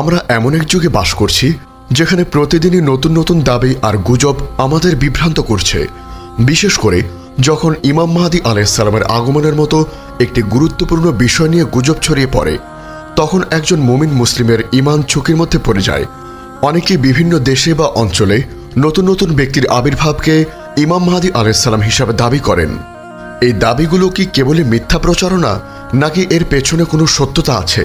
আমরা এমন এক যুগে বাস করছি, যেখানে প্রতিদিনই নতুন নতুন দাবি আর গুজব আমাদের বিভ্রান্ত করছে। বিশেষ করে যখন ইমাম মাহাদি আলাইসালামের আগমনের মতো একটি গুরুত্বপূর্ণ বিষয় নিয়ে গুজব ছড়িয়ে পড়ে, তখন একজন মুমিন মুসলিমের ইমান ঝুঁকির মধ্যে পড়ে যায়। অনেকেই বিভিন্ন দেশে বা অঞ্চলে নতুন নতুন ব্যক্তির আবির্ভাবকে ইমাম মাহাদি আলাইসাল্লাম হিসাবে দাবি করেন। এই দাবিগুলো কি কেবলই মিথ্যা প্রচারণা, নাকি এর পেছনে কোনো সত্যতা আছে?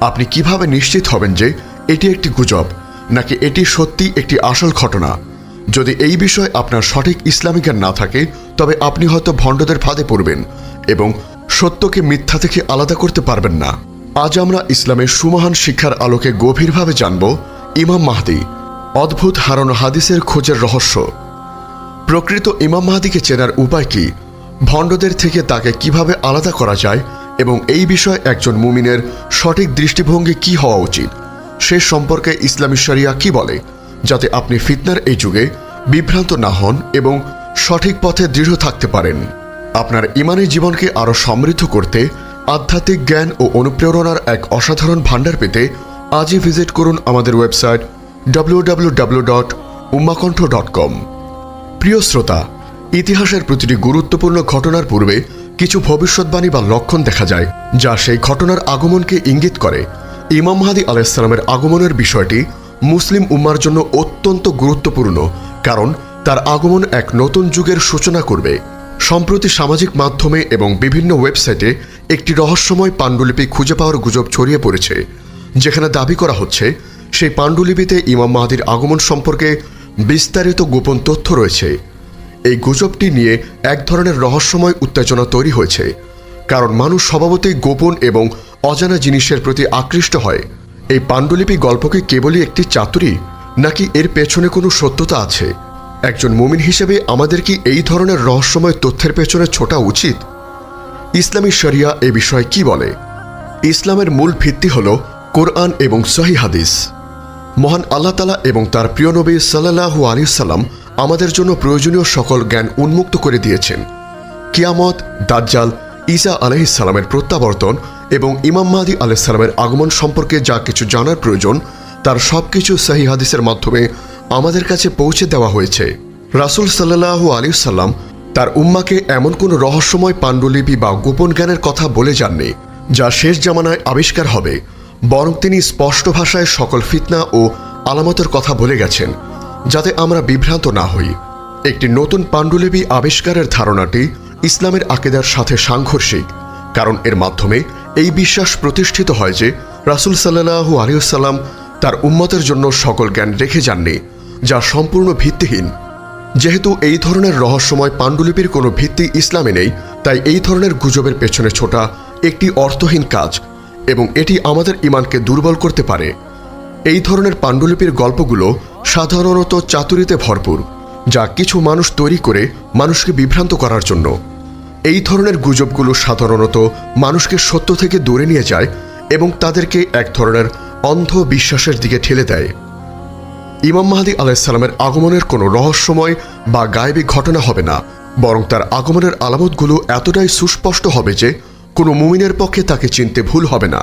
আপনি কীভাবে নিশ্চিত হবেন যে এটি একটি গুজব, নাকি এটি সত্যি একটি আসল ঘটনা? যদি এই বিষয়ে আপনার সঠিক ইসলামী জ্ঞান না থাকে, তবে আপনি হয়তো ভণ্ডদের ফাঁদে পড়বেন এবং সত্যকে মিথ্যা থেকে আলাদা করতে পারবেন না। আজ আমরা ইসলামের সুমহান শিক্ষার আলোকে গভীরভাবে জানব ইমাম মাহদি, অদ্ভুত হারানো হাদিসের খোঁজের রহস্য। প্রকৃত ইমাম মাহাদিকে চেনার উপায় কি? ভণ্ডদের থেকে তাকে কীভাবে আলাদা করা যায়? এবং এই বিষয়ে একজন মুমিনের সঠিক দৃষ্টিভঙ্গি কি হওয়া উচিত? সে সম্পর্কে ইসলামী শরিয়া কি বলে? যাতে আপনি ফিতনার এই যুগে বিভ্রান্ত না হন এবং সঠিক পথে দৃঢ় থাকতে পারেন। আপনার ইমানি জীবনকে আরও সমৃদ্ধ করতে আধ্যাত্মিক জ্ঞান ও অনুপ্রেরণার এক অসাধারণ ভাণ্ডার পেতে আজই ভিজিট করুন আমাদের ওয়েবসাইট www.ummakonth.com প্রিয় শ্রোতা, ইতিহাসের প্রতিটি গুরুত্বপূর্ণ ঘটনার পূর্বে কিছু ভবিষ্যৎবাণী বা লক্ষণ দেখা যায়, যা সেই ঘটনার আগমনকে ইঙ্গিত করে। ইমাম মাহাদি আলাইসালামের আগমনের বিষয়টি মুসলিম উম্মার জন্য অত্যন্ত গুরুত্বপূর্ণ, কারণ তার আগমন এক নতুন যুগের সূচনা করবে। সম্প্রতি সামাজিক মাধ্যমে এবং বিভিন্ন ওয়েবসাইটে একটি রহস্যময় পাণ্ডুলিপি খুঁজে পাওয়ার গুজব ছড়িয়ে পড়েছে, যেখানে দাবি করা হচ্ছে, সেই পাণ্ডুলিপিতে ইমাম মাহাদির আগমন সম্পর্কে বিস্তারিত গোপন তথ্য রয়েছে। এই গুজবটি নিয়ে এক ধরনের রহস্যময় উত্তেজনা তৈরি হয়েছে। কারণ মানুষ স্বভাবতই গোপন এবং অজানা জিনিসের প্রতি আকৃষ্ট হয়। এই পাণ্ডুলিপি গল্পকে কেবলই একটি চাতুরি, নাকি এর পেছনে কোনো সত্যতা আছে? একজন মুমিন হিসেবে আমাদের কি এই ধরনের রহস্যময় তথ্যের পেছনে ছোটা উচিত? ইসলামী শরিয়া এ বিষয়ে কি বলে? ইসলামের মূল ভিত্তি হল কোরআন এবং সহি হাদিস। মহান আল্লাহ তালা এবং তার প্রিয় নবী সাল্লাহু আলী সাল্লাম আমাদের জন্য প্রয়োজনীয় সকল জ্ঞান উন্মুক্ত করে দিয়েছেন। কিয়ামত, দাজ্জাল, ঈসা আলহিসাল্লামের প্রত্যাবর্তন এবং ইমাম মাহাদি আলাইসাল্লামের আগমন সম্পর্কে যা কিছু জানার প্রয়োজন, তার সব কিছু সাহি হাদিসের মাধ্যমে আমাদের কাছে পৌঁছে দেওয়া হয়েছে। রাসুল সাল্লাহু আলী সাল্লাম তার উম্মাকে এমন কোনো রহস্যময় পাণ্ডুলিপি বা গোপন জ্ঞানের কথা বলে যাননি, যা শেষ জামানায় আবিষ্কার হবে, বরং তিনি স্পষ্ট ভাষায় সকল ফিতনা ও আলামতের কথা বলে গেছেন। যাতে আমরা বিভ্রান্ত না হই। একটি নতুন পাণ্ডুলিপি আবিষ্কারের ধারণাটি ইসলামের আকেদার সাথে সাংঘর্ষিক, কারণ এর মাধ্যমে এই বিশ্বাস প্রতিষ্ঠিত হয় যে রাসুল সাল্লাহু আলিয়াল্লাম তার উম্মতের জন্য সকল জ্ঞান রেখে যাননি, যা সম্পূর্ণ ভিত্তিহীন। যেহেতু এই ধরনের রহস্যময় পাণ্ডুলিপির কোনো ভিত্তি ইসলামে নেই, তাই এই ধরনের গুজবের পেছনে ছোটা একটি অর্থহীন কাজ, এবং এটি আমাদের ইমানকে দুর্বল করতে পারে। এই ধরনের পাণ্ডুলিপির গল্পগুলো সাধারণত চাতুরিতে ভরপুর, যা কিছু মানুষ তৈরি করে মানুষকে বিভ্রান্ত করার জন্য। এই ধরনের গুজবগুলো সাধারণত মানুষকে সত্য থেকে দূরে নিয়ে যায় এবং তাদেরকে এক ধরনের অন্ধ বিশ্বাসের দিকে ঠেলে দেয়। ইমাম মাহাদি আলাইসাল্লামের আগমনের কোনো রহস্যময় বা গায়েবী ঘটনা হবে না, বরং তার আগমনের আলামতগুলো এতটাই সুস্পষ্ট হবে যে কোনো মুমিনের পক্ষে তাকে চিনতে ভুল হবে না।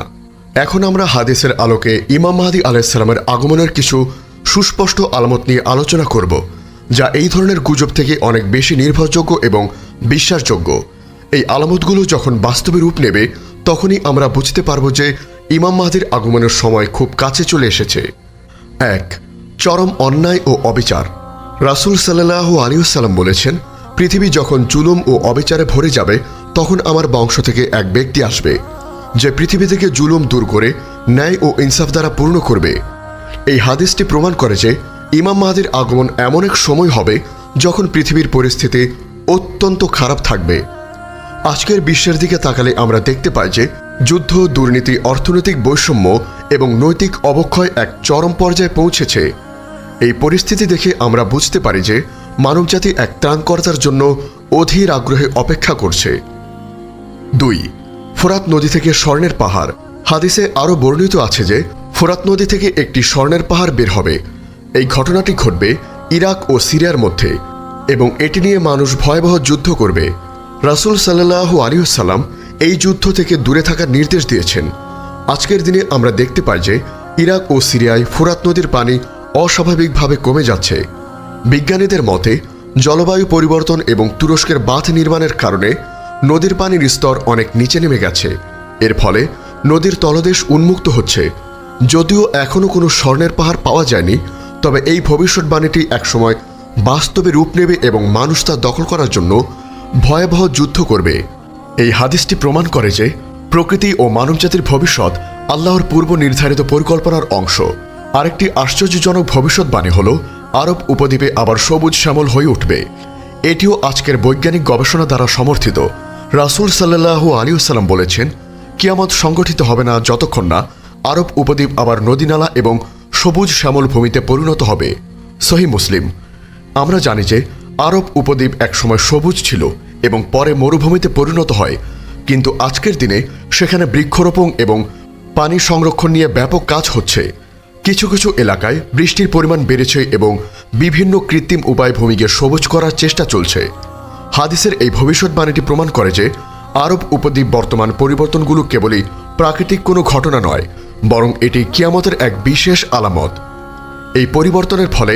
এখন আমরা হাদিসের আলোকে ইমাম মাহাদি আলাইসাল্লামের আগমনের কিছু সুস্পষ্ট আলামত নিয়ে আলোচনা করব, যা এই ধরনের গুজব থেকে অনেক বেশি নির্ভরযোগ্য এবং বিশ্বাসযোগ্য। এই আলামতগুলো যখন বাস্তবে রূপ নেবে, তখনই আমরা বুঝতে পারব যে ইমাম মাহাদির আগমনের সময় খুব কাছে চলে এসেছে। এক, চরম অন্যায় ও অবিচার। রাসুল সাল্লাহ আলিউসাল্লাম বলেছেন, পৃথিবী যখন জুলুম ও অবিচারে ভরে যাবে, তখন আমার বংশ থেকে এক ব্যক্তি আসবে। যে পৃথিবী থেকে জুলুম দূর করে, ন্যায় ও ইনসাফ দ্বারা পূর্ণ করবে। এই হাদিসটি প্রমাণ করে যে ইমাম মাহাদির আগমন এমন এক সময় হবে যখন পৃথিবীর পরিস্থিতি অত্যন্ত খারাপ থাকবে। আজকের বিশ্বের দিকে তাকালে আমরা দেখতে পাই যে যুদ্ধ, দুর্নীতি, অর্থনৈতিক বৈষম্য এবং নৈতিক অবক্ষয় এক চরম পর্যায়ে পৌঁছেছে। এই পরিস্থিতি দেখে আমরা বুঝতে পারি যে মানবজাতি এক ত্রাণকর্তার জন্য অধীর আগ্রহে অপেক্ষা করছে। দুই ফোরাত নদী থেকে স্বর্ণের পাহাড়। হাদিসে আরও বর্ণিত আছে যে, ফোরাত নদী থেকে একটি স্বর্ণের পাহাড় বের হবে। এই ঘটনাটি ঘটবে ইরাক ও সিরিয়ার মধ্যে এবং এটি নিয়ে মানুষ ভয়াবহ যুদ্ধ করবে। রাসুল সাল্লাহু আলিউসাল্লাম এই যুদ্ধ থেকে দূরে থাকার নির্দেশ দিয়েছেন। আজকের দিনে আমরা দেখতে পাই যে, ইরাক ও সিরিয়ায় ফুরাত নদীর পানি অস্বাভাবিকভাবে কমে যাচ্ছে। বিজ্ঞানীদের মতে, জলবায়ু পরিবর্তন এবং তুরস্কের বাঁধ নির্মাণের কারণে নদীর পানির স্তর অনেক নিচে নেমে গেছে। এর ফলে নদীর তলদেশ উন্মুক্ত হচ্ছে। যদিও এখনও কোনো স্বর্ণের পাহাড় পাওয়া যায়নি, তবে এই ভবিষ্যৎবাণীটি একসময় বাস্তবে রূপ নেবে এবং মানুষ তা দখল করার জন্য ভয়াবহ যুদ্ধ করবে। এই হাদিসটি প্রমাণ করে যে প্রকৃতি ও মানবজাতির ভবিষ্যৎ আল্লাহর পূর্ব নির্ধারিত পরিকল্পনার অংশ। আরেকটি আশ্চর্যজনক ভবিষ্যৎবাণী হল, আরব উপদ্বীপে আবার সবুজ শ্যামল হয়ে উঠবে। এটিও আজকের বৈজ্ঞানিক গবেষণা দ্বারা সমর্থিত। রাসুল সাল্লাহু আলিউসাল্লাম বলেছেন, কিয়ামত সংগঠিত হবে না যতক্ষণ না আরব উপদ্বীপ আবার নদীনালা এবং সবুজ শ্যামল ভূমিতে পরিণত হবে। সহি মুসলিম। আমরা জানি যে আরব উপদ্বীপ একসময় সবুজ ছিল এবং পরে মরুভূমিতে পরিণত হয়, কিন্তু আজকের দিনে সেখানে বৃক্ষরোপণ এবং পানি সংরক্ষণ নিয়ে ব্যাপক কাজ হচ্ছে। কিছু কিছু এলাকায় বৃষ্টির পরিমাণ বেড়েছে এবং বিভিন্ন কৃত্রিম উপায় ভূমিকে সবুজ করার চেষ্টা চলছে। হাদিসের এই ভবিষ্যৎবাণীটি প্রমাণ করে যে আরব উপদ্বীপ বর্তমান পরিবর্তনগুলো কেবলই প্রাকৃতিক কোনো ঘটনা নয়, বরং এটি কিয়ামতের এক বিশেষ আলামত। এই পরিবর্তনের ফলে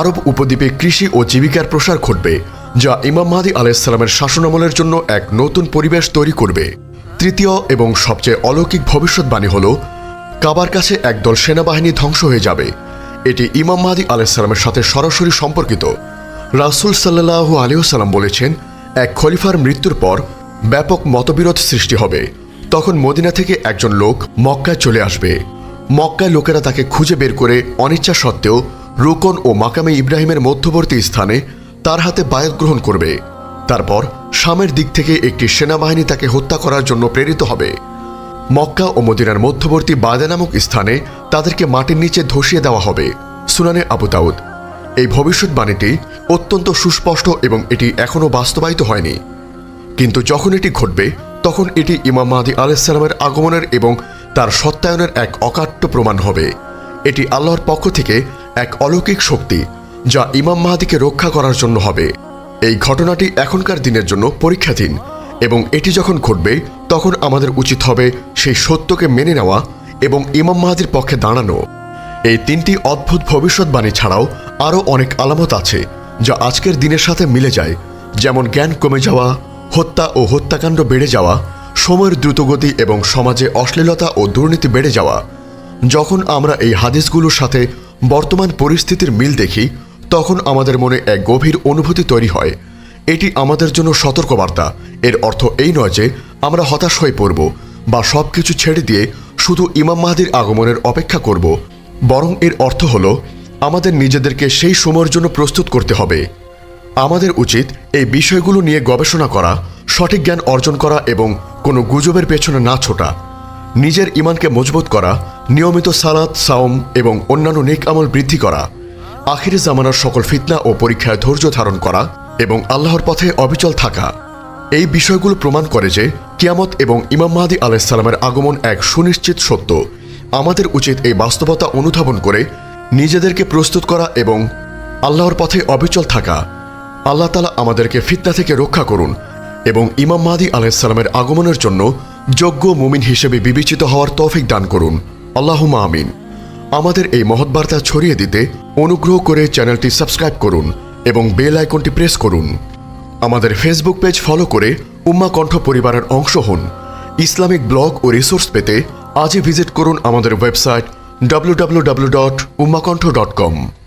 আরব উপদ্বীপে কৃষি ও জীবিকার প্রসার ঘটবে, যা ইমাম মাহাদি আলাইসাল্লামের শাসনামলের জন্য এক নতুন পরিবেশ তৈরি করবে। তৃতীয় এবং সবচেয়ে অলৌকিক ভবিষ্যৎবাণী হল, কাবার কাছে একদল সেনাবাহিনী ধ্বংস হয়ে যাবে। এটি ইমাম মাহাদি আলাইসাল্লামের সাথে সরাসরি সম্পর্কিত। রাসুল সাল্লাহু আলিয়াল্লাম বলেছেন, এক খলিফার মৃত্যুর পর ব্যাপক মতবিরোধ সৃষ্টি হবে। তখন মদিনা থেকে একজন লোক মক্কায় চলে আসবে। মক্কায় লোকেরা তাকে খুঁজে বের করে অনিচ্ছা সত্ত্বেও রুকন ও মাকামে ইব্রাহিমের মধ্যবর্তী স্থানে তার হাতে বায়াত গ্রহণ করবে। তারপর শামের দিক থেকে একটি সেনাবাহিনী তাকে হত্যা করার জন্য প্রেরিত হবে। মক্কা ও মদিনার মধ্যবর্তী বায়দা নামক স্থানে তাদেরকে মাটির নিচে ধসিয়ে দেওয়া হবে। সুনানে আবু এই ভবিষ্যৎবাণীটি অত্যন্ত সুস্পষ্ট এবং এটি এখনও বাস্তবায়িত হয়নি। কিন্তু যখন এটি ঘটবে, তখন এটি ইমাম মাহাদি আলাইসাল্লামের আগমনের এবং তার সত্যায়নের এক অকাট্য প্রমাণ হবে। এটি আল্লাহর পক্ষ থেকে এক অলৌকিক শক্তি যা ইমাম মাহাদিকে রক্ষা করার জন্য হবে। এই ঘটনাটি এখনকার দিনের জন্য পরীক্ষাধীন এবং এটি যখন ঘটবে, তখন আমাদের উচিত হবে সেই সত্যকে মেনে নেওয়া এবং ইমাম মাহাদির পক্ষে দাঁড়ানো। এই তিনটি অদ্ভুত ভবিষ্যৎবাণী ছাড়াও আরও অনেক আলামত আছে, যা আজকের দিনের সাথে মিলে যায়, যেমন জ্ঞান কমে যাওয়া, হত্যা ও হত্যাকাণ্ড বেড়ে যাওয়া, সময়ের দ্রুতগতি এবং সমাজে অশ্লীলতা ও দুর্নীতি বেড়ে যাওয়া। যখন আমরা এই হাদিসগুলোর সাথে বর্তমান পরিস্থিতির মিল দেখি, তখন আমাদের মনে এক গভীর অনুভূতি তৈরি হয়। এটি আমাদের জন্য সতর্কবার্তা। এর অর্থ এই নয় যে আমরা হতাশ হয়ে পড়ব বা সব কিছু ছেড়ে দিয়ে শুধু ইমাম মাহাদির আগমনের অপেক্ষা করব। বরং এর অর্থ হল, আমাদের নিজেদেরকে সেই সময়ের জন্য প্রস্তুত করতে হবে। আমাদের উচিত এই বিষয়গুলো নিয়ে গবেষণা করা, সঠিক জ্ঞান অর্জন করা এবং কোনো গুজবের পেছনে না ছোটা। নিজের ইমানকে মজবুত করা, নিয়মিত সালাত, সাওম এবং অন্যান্য নেক আমল বৃদ্ধি করা, আখিরি জামানার সকল ফিতনা ও পরীক্ষায় ধৈর্য ধারণ করা এবং আল্লাহর পথে অবিচল থাকা। এই বিষয়গুলো প্রমাণ করে যে কিয়ামত এবং ইমাম মাহাদি আলাইসাল্লামের আগমন এক সুনিশ্চিত সত্য। আমাদের উচিত এই বাস্তবতা অনুধাবন করে নিজেদেরকে প্রস্তুত করা এবং আল্লাহর পথে অবিচল থাকা। আল্লাহ তালা আমাদেরকে ফিতনা থেকে রক্ষা করুন এবং ইমাম মাহাদি আলাইসাল্লামের আগমনের জন্য যোগ্য মুমিন হিসেবে বিবেচিত হওয়ার তৌফিক দান করুন। আল্লাহুমা আমিন। আমাদের এই মহৎ বার্তা ছড়িয়ে দিতে অনুগ্রহ করে চ্যানেলটি সাবস্ক্রাইব করুন এবং বেল আইকনটি প্রেস করুন। আমাদের ফেসবুক পেজ ফলো করে উম্মা কণ্ঠ পরিবারের অংশ হন। ইসলামিক ব্লগ ও রিসোর্স পেতে আজই ভিজিট করুন আমাদের ওয়েবসাইট www.ummakontho.com